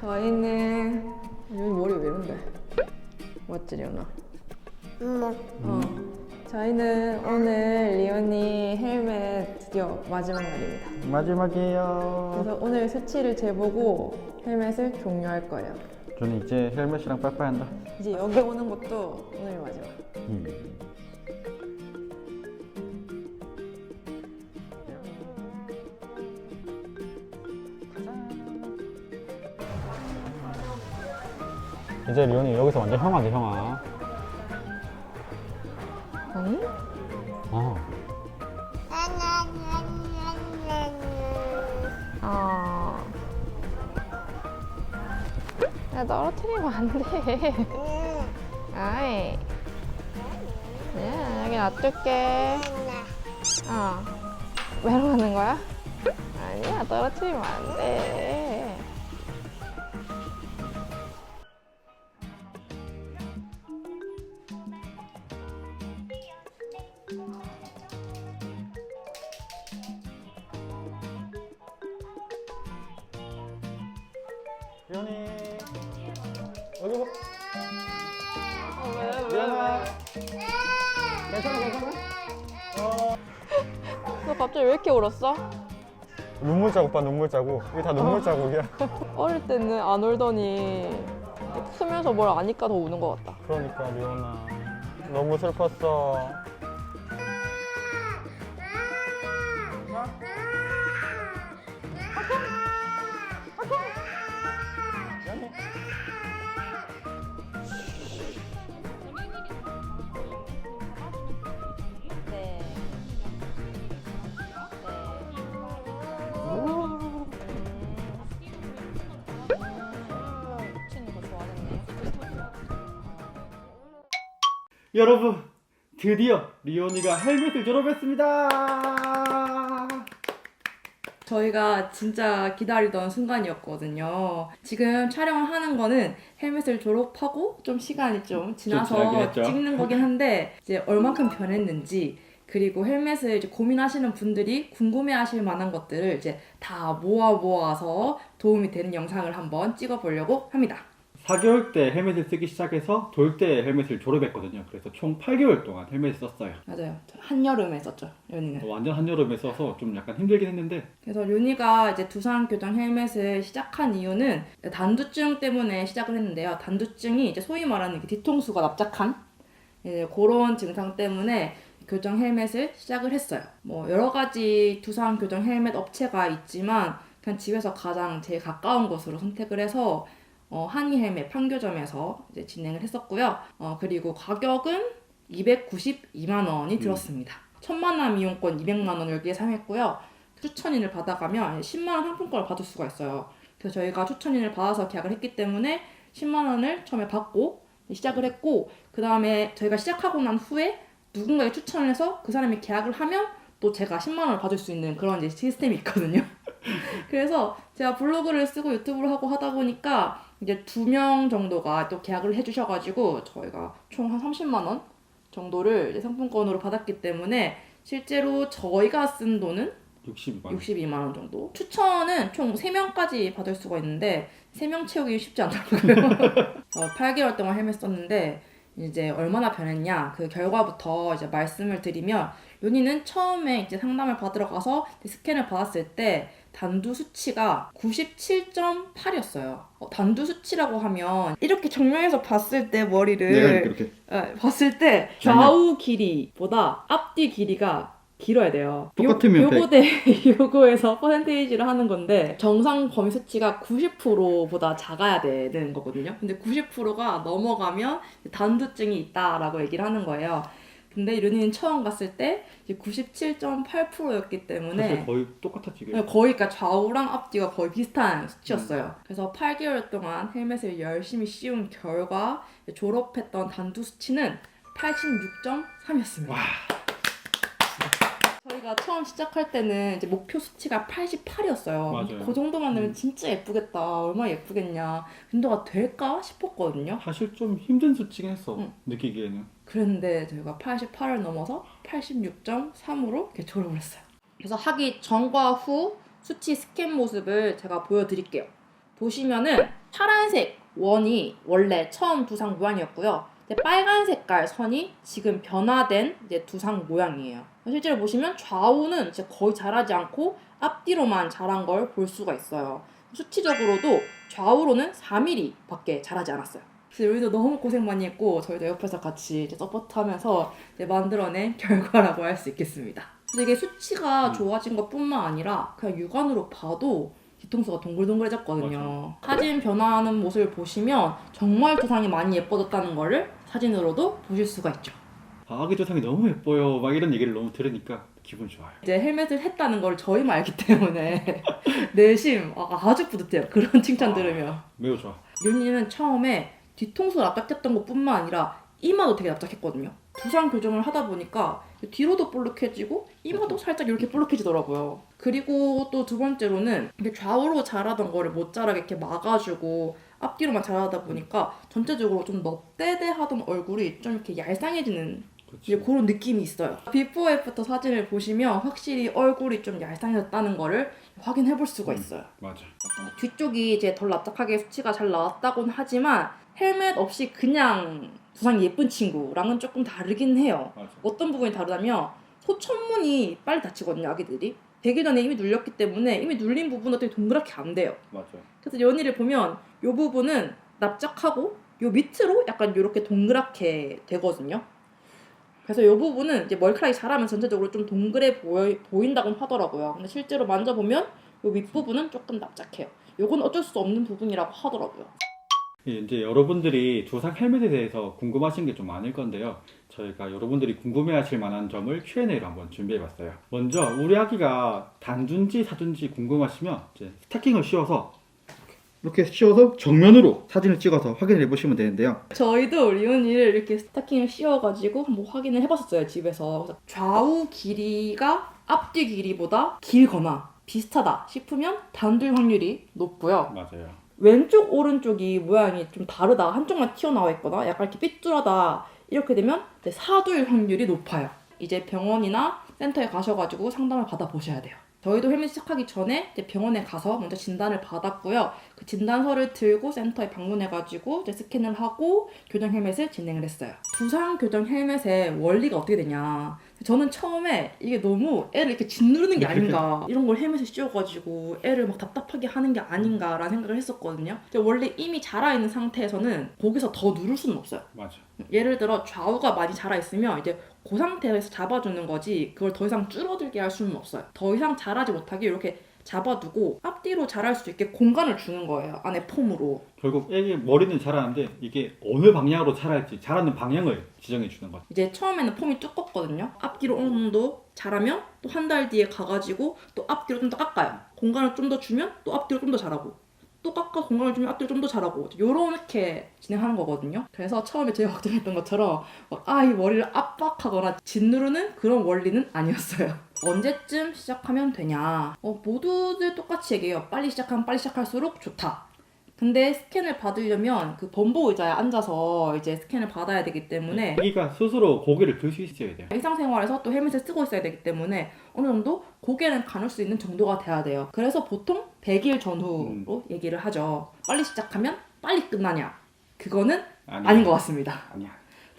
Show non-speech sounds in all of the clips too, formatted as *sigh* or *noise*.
저희는 여기 머리 왜 이런데? 맞지 리오나? 엄마. 어. 저희는 오늘 리온이 헬멧 드디어 마지막 날입니다. 마지막이에요. 그래서 오늘 수치를 재보고 헬멧을 종료할 거예요. 저는 이제 헬멧이랑 빠빠한다. 이제 여기 오는 것도 오늘 마지막. 음. 이제 리온이 여기서 완전 형아지 형아. 아니? 어. 아. 야, 떨어뜨리면 안 돼. 아이. 야, 여기 놔둘게. 어. 왜 이러는 거야? 아니야, 떨어뜨리면 안 돼. 리온이 여기 봐. 왜, 리온아. 괜찮아 괜찮아? 어. 너 갑자기 왜 이렇게 울었어? 눈물 자국 봐 눈물 자국. 이게 다 눈물 자국이야. *laughs* 어릴 때는 안 울더니 크면서 뭘 아니까 더 우는 것 같다. 그러니까 리온아 너무 슬펐어. 여러분 드디어 리온이가 헬멧을 졸업했습니다. 저희가 진짜 기다리던 순간이었거든요. 지금 촬영을 하는 거는 헬멧을 졸업하고 좀 시간이 좀 지나서 했죠. 찍는 거긴 한데 이제 얼만큼 변했는지 그리고 헬멧을 이제 고민하시는 분들이 궁금해하실 만한 것들을 이제 다 모아 모아서 도움이 되는 영상을 한번 찍어보려고 합니다. 4개월 때 헬멧을 쓰기 시작해서 돌 때 헬멧을 졸업했거든요. 그래서 총 8개월 동안 헬멧을 썼어요. 맞아요. 한여름에 썼죠, 연이는. 완전 한여름에 써서 좀 약간 힘들긴 했는데 그래서 류니가 이제 두산 교정 헬멧을 시작한 이유는 단두증 때문에 시작을 했는데요. 단두증이 이제 소위 말하는 이렇게 뒤통수가 납작한 이제 그런 증상 때문에 교정 헬멧을 시작을 했어요. 뭐 여러 가지 두산 교정 헬멧 업체가 있지만 그냥 집에서 가장 제일 가까운 곳으로 선택을 해서 어, 한이 헬멧 판교점에서 이제 진행을 했었고요. 어, 그리고 가격은 292만 원이 들었습니다. 천만남 이용권 200만 원을 예상했고요. 추천인을 받아가면 10만 원 상품권을 받을 수가 있어요. 그래서 저희가 추천인을 받아서 계약을 했기 때문에 10만 원을 처음에 받고 시작을 했고 그 다음에 저희가 시작하고 난 후에 누군가에 추천을 해서 그 사람이 계약을 하면 또 제가 10만 원을 받을 수 있는 그런 이제 시스템이 있거든요. *laughs* 그래서 제가 블로그를 쓰고 유튜브를 하고 하다 보니까 이제 두 명 정도가 또 계약을 해주셔가지고 저희가 총 한 30만 원 정도를 상품권으로 받았기 때문에 실제로 저희가 쓴 돈은 62만 원. 62만 원 정도. 추천은 총 3명까지 받을 수가 있는데 3명 채우기 쉽지 않더라고요. *laughs* 어, 8개월 동안 썼는데 이제 얼마나 변했냐 그 결과부터 이제 말씀을 드리면 요니는 처음에 이제 상담을 받으러 가서 스캔을 받았을 때 단두 수치가 97.8이었어요. 단두 수치라고 하면 이렇게 정면에서 봤을 때 머리를 내가 이렇게 이렇게 예, 봤을 때 좌우 길이보다 앞뒤 길이가 길어야 돼요. 똑같으면 요, 요거 대 요거에서 퍼센테이지를 하는 건데 정상 범위 수치가 90%보다 작아야 되는 거거든요. 근데 90%가 넘어가면 단두증이 있다라고 얘기를 하는 거예요. 근데 이르니는 처음 갔을 때 97.8%였기 때문에 사실 거의 똑같았지. 네, 거의 그러니까 좌우랑 앞뒤가 거의 비슷한 수치였어요. 그래서 8개월 동안 헬멧을 열심히 씌운 결과 졸업했던 단두 수치는 86.3이었습니다. 와. 저희가 처음 시작할 때는 이제 목표 수치가 88이었어요. 맞아요. 그 정도만 되면 음. 진짜 예쁘겠다. 얼마나 예쁘겠냐. 근도가 될까 싶었거든요. 사실 좀 힘든 수치긴 했어. 응. 느끼기에는. 그랬는데 저희가 88을 넘어서 86.3으로 이렇게 졸업을 했어요. 그래서 하기 전과 후 수치 스캔 모습을 제가 보여드릴게요. 보시면은 파란색 원이 원래 처음 두상 모양이었고요. 빨간 색깔 선이 지금 변화된 이제 두상 모양이에요. 실제로 보시면 좌우는 이제 거의 자라지 않고 앞뒤로만 자란 걸 볼 수가 있어요. 수치적으로도 좌우로는 4mm밖에 자라지 않았어요. 그래서 여기도 너무 고생 많이 했고 저희도 옆에서 같이 이제 서포트하면서 이제 만들어낸 *laughs* 결과라고 할 수 있겠습니다. 그래서 이게 수치가 음. 좋아진 것뿐만 아니라 그냥 육안으로 봐도 뒤통수가 동글동글해졌거든요. 사진 변화하는 모습을 보시면 정말 두상이 많이 예뻐졌다는 거를 사진으로도 보실 수가 있죠. 아, 아기 조상이 너무 예뻐요. 막 이런 얘기를 너무 들으니까 기분 좋아요. 이제 헬멧을 했다는 걸 저희만 알기 때문에 *laughs* 내심 아, 아주 뿌듯해요. 그런 칭찬 들으면. 매우 좋아. 윤희는 처음에 뒤통수가 납작했던 것뿐만 아니라 이마도 되게 납작했거든요. 두상 교정을 하다 보니까 뒤로도 볼록해지고 이마도 살짝 이렇게 볼록해지더라고요. 그리고 또 두 번째로는 이렇게 좌우로 자라던 거를 못 자라게 이렇게 막아주고 앞뒤로만 자라다 보니까 전체적으로 좀 넙대대하던 얼굴이 좀 이렇게 얄쌍해지는 이제 그렇지. 그런 느낌이 있어요. 비포 애프터 사진을 보시면 확실히 얼굴이 좀 얄쌍해졌다는 거를 확인해 볼 수가 음. 있어요. 맞아. 뒤쪽이 이제 덜 납작하게 수치가 잘 나왔다고는 하지만 헬멧 없이 그냥 두상이 예쁜 친구랑은 조금 다르긴 해요. 맞아. 어떤 부분이 다르다면 소천문이 빨리 다치거든요, 아기들이. 100일 전에 이미 눌렸기 때문에 이미 눌린 부분은 되게 동그랗게 안 돼요. 맞아. 그래서 연희를 보면 이 부분은 납작하고 요 밑으로 약간 이렇게 동그랗게 되거든요. 그래서 이 부분은 이제 머리카락이 자라면 전체적으로 좀 동그래 보여, 보인다고 하더라고요. 근데 실제로 만져보면 이 윗부분은 조금 납작해요. 요건 어쩔 수 없는 부분이라고 하더라고요. 예, 이제 여러분들이 두상 헬멧에 대해서 궁금하신 게 좀 많을 건데요. 저희가 여러분들이 궁금해하실 만한 점을 Q&A로 한번 준비해봤어요. 먼저 우리 아기가 단둔지 사둔지 궁금하시면 스타킹을 씌워서 이렇게 씌워서 정면으로 사진을 찍어서 확인을 해보시면 되는데요. 저희도 리온이를 이렇게 스타킹을 씌워가지고 한번 확인을 해봤었어요 집에서 그래서 좌우 길이가 앞뒤 길이보다 길거나 비슷하다 싶으면 단둘 확률이 높고요 맞아요. 왼쪽 오른쪽이 모양이 좀 다르다 한쪽만 튀어나와 있거나 약간 이렇게 삐뚤하다 이렇게 되면 이제 사두일 확률이 높아요 이제 병원이나 센터에 가셔가지고 상담을 받아보셔야 돼요 저희도 헬멧 시작하기 전에 이제 병원에 가서 먼저 진단을 받았고요. 그 진단서를 들고 센터에 방문해가지고 이제 스캔을 하고 교정 헬멧을 진행을 했어요 두상 교정 헬멧의 원리가 어떻게 되냐. 저는 처음에 이게 너무 애를 이렇게 짓누르는 게 아닌가. *laughs* 이런 걸 헬멧에 씌워가지고 애를 막 답답하게 하는 게 아닌가라는 생각을 했었거든요. 근데 원래 이미 자라 있는 상태에서는 거기서 더 누를 수는 없어요. 맞아. 예를 들어 좌우가 많이 자라 있으면 이제 그 상태에서 잡아주는 거지 그걸 더 이상 줄어들게 할 수는 없어요. 더 이상 자라지 못하게 이렇게 잡아두고 앞뒤로 자랄 수 있게 공간을 주는 거예요 안에 폼으로 결국 애기 머리는 자라는데 이게 어느 방향으로 자랄지 자라는 방향을 지정해 주는 거죠. 이제 처음에는 폼이 두껍거든요. 앞뒤로 어느 정도 자라면 또 한 달 뒤에 가가지고 또 앞뒤로 좀 더 깎아요. 공간을 좀 더 주면 또 앞뒤로 좀 더 자라고 또 깎아 공간을 주면 앞뒤로 좀 더 자라고 요렇게 진행하는 거거든요. 그래서 처음에 제가 걱정했던 것처럼 아 이 머리를 압박하거나 짓누르는 그런 원리는 아니었어요. 언제쯤 시작하면 되냐? 어, 모두들 똑같이 얘기해요. 빨리 시작하면 빨리 시작할수록 좋다. 근데 스캔을 받으려면 그 범보 의자에 앉아서 이제 스캔을 받아야 되기 때문에 아기가 스스로 고개를 들 수 있어야 돼요. 일상생활에서 또 헬멧을 쓰고 있어야 되기 때문에 어느 정도 고개는 가눌 수 있는 정도가 돼야 돼요. 그래서 보통 100일 전후로 얘기를 하죠. 빨리 시작하면 빨리 끝나냐? 그거는. 아닌 것 같습니다. 아니야.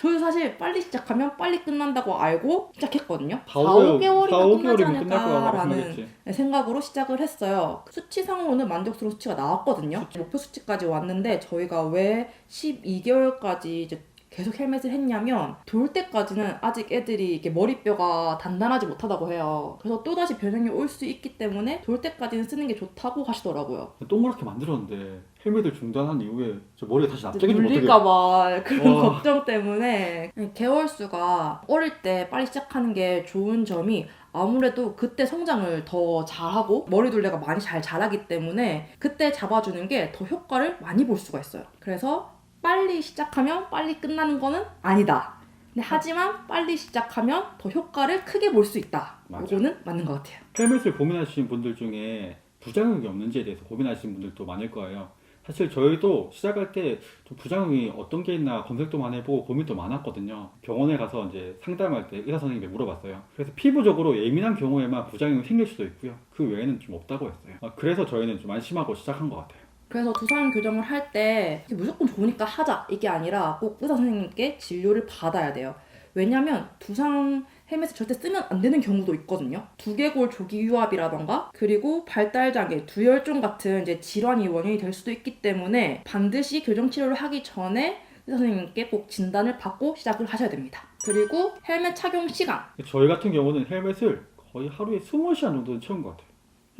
저도 사실 빨리 시작하면 빨리 끝난다고 알고 시작했거든요. 4, 4, 5개월이면 4, 끝나지 5개월이면 끝날 거라고 않을까라는 생각했지. 생각으로 시작을 했어요. 수치상으로는 만족스러운 수치가 나왔거든요. 목표 수치까지 왔는데 저희가 왜 12개월까지 이제 계속 헬멧을 했냐면 돌 때까지는 아직 애들이 이게 머리뼈가 단단하지 못하다고 해요. 그래서 또다시 변형이 올 수 있기 때문에 돌 때까지는 쓰는 게 좋다고 하시더라고요. 동그랗게 만들었는데 헬멧을 중단한 이후에 저 머리가 다시 납작해지면 어떡해. 물릴까봐 그런 와. 걱정 때문에 개월수가 어릴 때 빨리 시작하는 게 좋은 점이 아무래도 그때 성장을 더 잘하고 머리둘레가 많이 잘 자라기 때문에 그때 잡아주는 게 더 효과를 많이 볼 수가 있어요. 그래서 빨리 시작하면 빨리 끝나는 거는 아니다. 근데 하지만 빨리 시작하면 더 효과를 크게 볼 수 있다. 맞아. 이거는 맞는 것 같아요. 헬멧을 고민하시는 분들 중에 부작용이 없는지에 대해서 고민하시는 분들도 많을 거예요. 사실 저희도 시작할 때좀 부작용이 어떤 게 있나 검색도 많이 해보고 고민도 많았거든요. 병원에 가서 이제 상담할 때 의사 선생님이 물어봤어요. 그래서 피부적으로 예민한 경우에만 부작용이 생길 수도 있고요. 그 외에는 좀 없다고 했어요. 아, 그래서 저희는 좀 안심하고 시작한 것 같아요. 그래서 두상 교정을 할 때 무조건 좋으니까 하자 이게 아니라 꼭 의사 선생님께 진료를 받아야 돼요. 왜냐면 두상 헬멧을 절대 쓰면 안 되는 경우도 있거든요. 두개골 조기 유압이라던가 그리고 발달 장애, 두혈종 같은 이제 질환이 원인이 될 수도 있기 때문에 반드시 교정 치료를 하기 전에 의사 선생님께 꼭 진단을 받고 시작을 하셔야 됩니다. 그리고 헬멧 착용 시간. 저희 같은 경우는 헬멧을 거의 하루에 20시간 정도는 채운 것 같아요.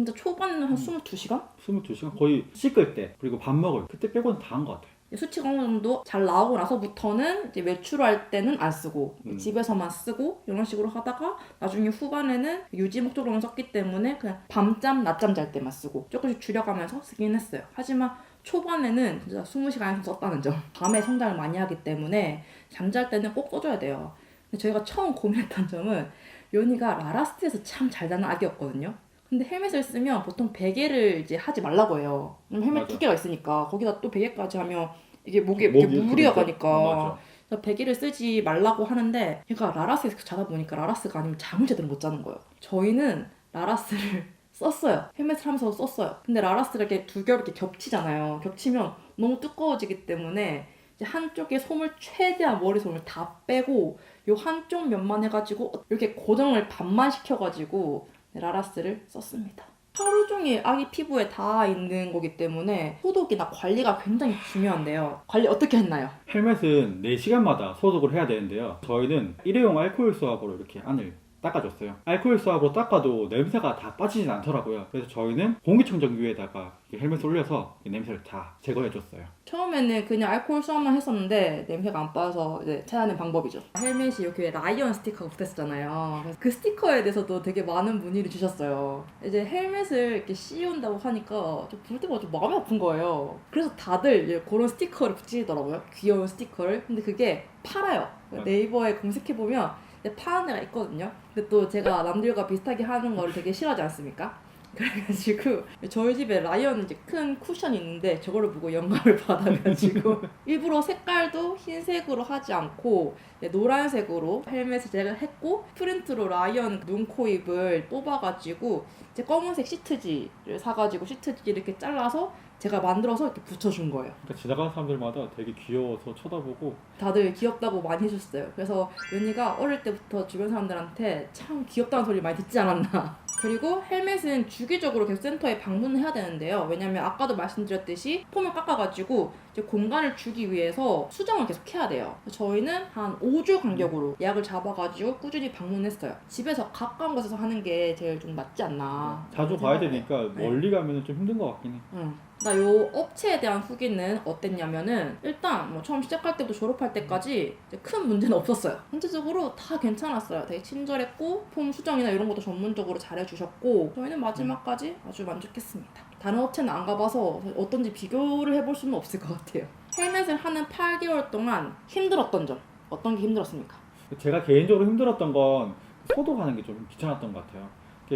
진짜 초반에는 한 22시간? 22시간 거의 씻을 때 그리고 밥 먹을 그때 빼고는 다 한 것 같아요. 수치가 어느 정도 잘 나오고 나서부터는 이제 외출할 때는 안 쓰고 음. 집에서만 쓰고 이런 식으로 하다가 나중에 후반에는 유지 목적으로 썼기 때문에 그냥 밤잠 낮잠 잘 때만 쓰고 조금씩 줄여가면서 쓰긴 했어요. 하지만 초반에는 진짜 20시간 이상 썼다는 점. 밤에 성장을 많이 하기 때문에 잠잘 때는 꼭 써줘야 돼요. 근데 저희가 처음 고민했던 점은 연이가 라라스트에서 참 잘 자는 아기였거든요. 근데 헬멧을 쓰면 보통 베개를 이제 하지 말라고 해요. 왜냐면 헬멧 맞아. 두 개가 있으니까 거기다 또 베개까지 하면 이게 목에 목이 이렇게 무리가 그러니까. 가니까 어, 맞아. 그래서 베개를 쓰지 말라고 하는데 얘가 라라스에서 자다 보니까 라라스가 아니면 잠을 제대로 못 자는 거예요. 저희는 라라스를 *laughs* 썼어요. 헬멧을 하면서 썼어요. 근데 라라스를 이렇게 두 겹 이렇게 겹치잖아요. 겹치면 너무 두꺼워지기 때문에 이제 한쪽에 솜을 최대한 머리 솜을 다 빼고 요 한쪽 면만 해가지고 이렇게 고정을 반만 시켜가지고 라라스를 썼습니다. 하루 종일 아기 피부에 닿아 있는 거기 때문에 소독이나 관리가 굉장히 중요한데요. 관리 어떻게 했나요? 헬멧은 4시간마다 소독을 해야 되는데요. 저희는 일회용 알코올 수압으로 이렇게 안을 닦아줬어요. 알코올 수압으로 닦아도 냄새가 다 빠지진 않더라고요. 그래서 저희는 공기청정기에다가 이 헬멧을 올려서 이 냄새를 다 제거해줬어요. 처음에는 그냥 알코올 수압만 했었는데 냄새가 안 빠져서 이제 찾아낸 방법이죠. 헬멧이 이렇게 라이언 스티커가 붙었었잖아요. 그래서 그 스티커에 대해서도 되게 많은 문의를 주셨어요. 이제 헬멧을 이렇게 씌운다고 하니까 볼 때마다 좀 마음이 아픈 거예요. 그래서 다들 그런 스티커를 붙이더라고요. 귀여운 스티커를. 근데 그게 팔아요. 네이버에 검색해보면 파는 데가 있거든요. 근데 또 제가 남들과 비슷하게 하는 거를 되게 싫어하지 않습니까? *laughs* 그래가지고 저희 집에 라이언 이제 큰 쿠션이 있는데 저거를 보고 영감을 *laughs* 받아가지고 일부러 색깔도 흰색으로 하지 않고 노란색으로 헬멧을 제가 했고 프린트로 라이언 눈, 코, 입을 뽑아가지고 이제 검은색 시트지를 사가지고 시트지 이렇게 잘라서 제가 만들어서 이렇게 붙여준 거예요. 그러니까 지나가는 사람들마다 되게 귀여워서 쳐다보고 다들 귀엽다고 많이 해줬어요. 그래서 연이가 어릴 때부터 주변 사람들한테 참 귀엽다는 소리 많이 듣지 않았나. *laughs* 그리고 헬멧은 주기적으로 계속 센터에 방문을 해야 되는데요. 왜냐면 아까도 말씀드렸듯이 폼을 깎아가지고 이제 공간을 주기 위해서 수정을 계속 해야 돼요. 저희는 한 5주 간격으로 예약을 잡아가지고 꾸준히 방문했어요. 집에서 가까운 곳에서 하는 게 제일 좀 낫지 않나. 자주 생각을 되니까. 네. 멀리 가면 좀 힘든 것 같긴 해. 응. 나 요 업체에 대한 후기는 어땠냐면은 일단 뭐 처음 시작할 때부터 졸업할 때까지 큰 문제는 없었어요. 전체적으로 다 괜찮았어요. 되게 친절했고 폼 수정이나 이런 것도 전문적으로 잘해주셨고 저희는 마지막까지 아주 만족했습니다. 다른 업체는 안 가봐서 어떤지 비교를 해볼 수는 없을 것 같아요. 헬멧을 하는 8개월 동안 힘들었던 점 어떤 게 힘들었습니까? 제가 개인적으로 힘들었던 건 소독하는 게 좀 귀찮았던 것 같아요.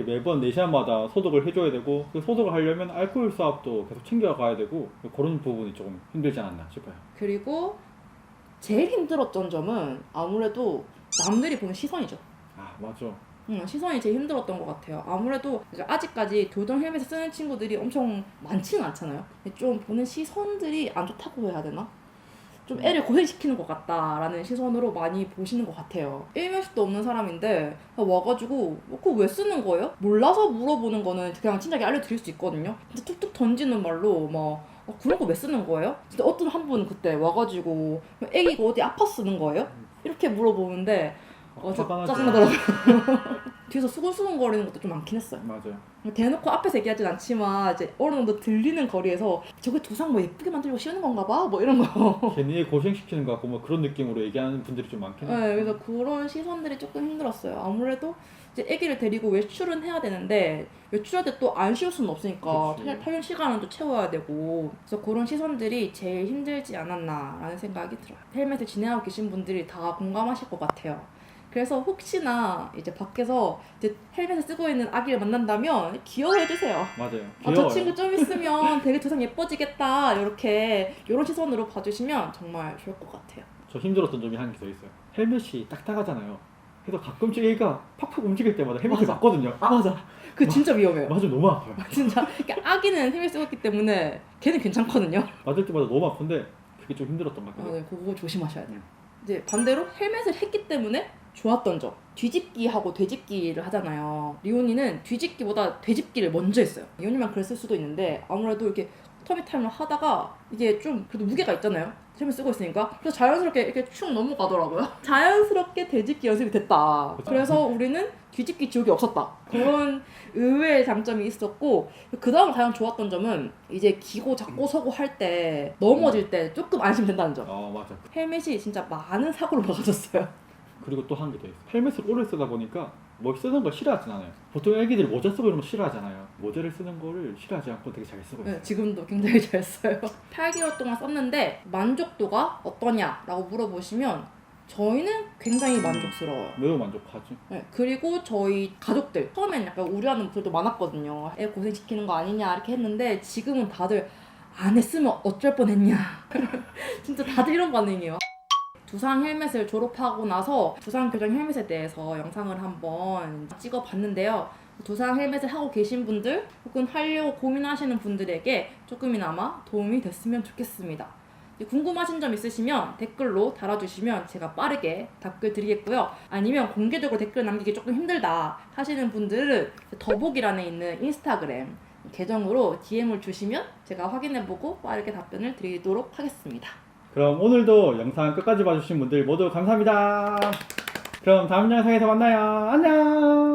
매번 4시간마다 소독을 해줘야 되고 그 소독을 하려면 알코올 수압도 계속 챙겨가야 되고 그런 부분이 조금 힘들지 않았나 싶어요. 그리고 제일 힘들었던 점은 아무래도 남들이 보는 시선이죠. 아 맞아. 음, 시선이 제일 힘들었던 것 같아요. 아무래도 아직까지 교정 헬멧을 쓰는 친구들이 엄청 많지는 않잖아요. 좀 보는 시선들이 안 좋다고 해야 되나? 좀 애를 고생시키는 것 같다라는 시선으로 많이 보시는 것 같아요. 일면식도 없는 사람인데 와가지고 뭐 그거 왜 쓰는 거예요? 몰라서 물어보는 거는 그냥 친절하게 알려드릴 수 있거든요. 근데 툭툭 던지는 말로 막 어, 그런 거 왜 쓰는 거예요? 진짜 어떤 한 분은 그때 와가지고 애기가 어디 아파 쓰는 거예요? 이렇게 물어보는데 어, 저. 짜증나더라고요. *laughs* 뒤에서 수근수근거리는 것도 좀 많긴 했어요. 맞아요. 대놓고 앞에서 얘기하진 않지만 이제 어느 정도 들리는 거리에서 저게 두상 뭐 예쁘게 만들고 씌우는 건가 봐? 뭐 이런 거. *laughs* 괜히 애 고생시키는 것 같고 뭐 그런 느낌으로 얘기하는 분들이 좀 많긴 해요. 네, 그래서 그런 시선들이 조금 힘들었어요. 아무래도 이제 아기를 데리고 외출은 해야 되는데 외출할 때 또 안 쉬울 수는 없으니까 탈연 시간은 또 채워야 되고 그래서 그런 시선들이 제일 힘들지 않았나라는 생각이 들어요. 헬멧을 진행하고 계신 분들이 다 공감하실 것 같아요. 그래서 혹시나 이제 밖에서 이제 헬멧을 쓰고 있는 아기를 만난다면 귀여워해 주세요. 맞아요. 아, 귀여워요. 저 친구 좀 있으면 되게 두상 예뻐지겠다. 이렇게 이런 시선으로 봐주시면 정말 좋을 것 같아요. 저 힘들었던 점이 한 개 더 있어요. 헬멧이 딱딱하잖아요. 그래서 가끔씩 얘가 팍팍 움직일 때마다 헬멧을 맞아. 맞거든요. 아, 맞아. 그 진짜 위험해요. 맞아 너무 아파요. *laughs* 진짜 그러니까 아기는 헬멧 쓰고 있기 때문에 걔는 괜찮거든요. 맞을 때마다 너무 아픈데 그게 좀 힘들었던 것 아, 같아요. 네, 그거 조심하셔야 돼요. 이제 반대로 헬멧을 했기 때문에 좋았던 점. 뒤집기하고 되집기를 하잖아요. 리온이는 뒤집기보다 되집기를 먼저 했어요. 리온이만 그랬을 수도 있는데 아무래도 이렇게 터미 타임을 하다가 이게 좀 그래도 무게가 있잖아요. 헬멧 쓰고 있으니까 그래서 자연스럽게 이렇게 축 넘어가더라고요. *laughs* 자연스럽게 되집기 연습이 됐다. 그래서 우리는 뒤집기 지옥이 없었다. 그런 의외의 장점이 있었고 그 다음 가장 좋았던 점은 이제 기고 잡고 서고 할 때 넘어질 때 조금 안심된다는 점. 어 맞아. 헬멧이 진짜 많은 사고를 *laughs* 막아줬어요. 그리고 또 한 게 더 있어. 헬멧을 오래 쓰다 보니까 뭐 쓰는 걸 싫어하진 않아요. 보통 애기들이 모자 쓰고 이러면 싫어하잖아요. 모자를 쓰는 거를 싫어하지 않고 되게 잘 쓰고 있어요. 네, 지금도 굉장히 *laughs* 잘 써요. 8개월 동안 썼는데 만족도가 어떠냐라고 물어보시면 저희는 굉장히 만족스러워요. 매우 만족하지. 네, 그리고 저희 가족들 처음엔 약간 우려하는 분들도 많았거든요. 애 고생시키는 거 아니냐 이렇게 했는데 지금은 다들 안 했으면 어쩔 뻔했냐. *laughs* 진짜 다들 이런 반응이에요. 두상 헬멧을 졸업하고 나서 두상 교정 헬멧에 대해서 영상을 한번 찍어봤는데요. 두상 헬멧을 하고 계신 분들 혹은 하려고 고민하시는 분들에게 조금이나마 도움이 됐으면 좋겠습니다. 궁금하신 점 있으시면 댓글로 달아주시면 제가 빠르게 답글 드리겠고요. 아니면 공개적으로 댓글 남기기 조금 힘들다 하시는 분들은 더보기란에 있는 인스타그램 계정으로 DM을 주시면 제가 확인해보고 빠르게 답변을 드리도록 하겠습니다. 그럼 오늘도 영상 끝까지 봐주신 분들 모두 감사합니다. 그럼 다음 영상에서 만나요. 안녕.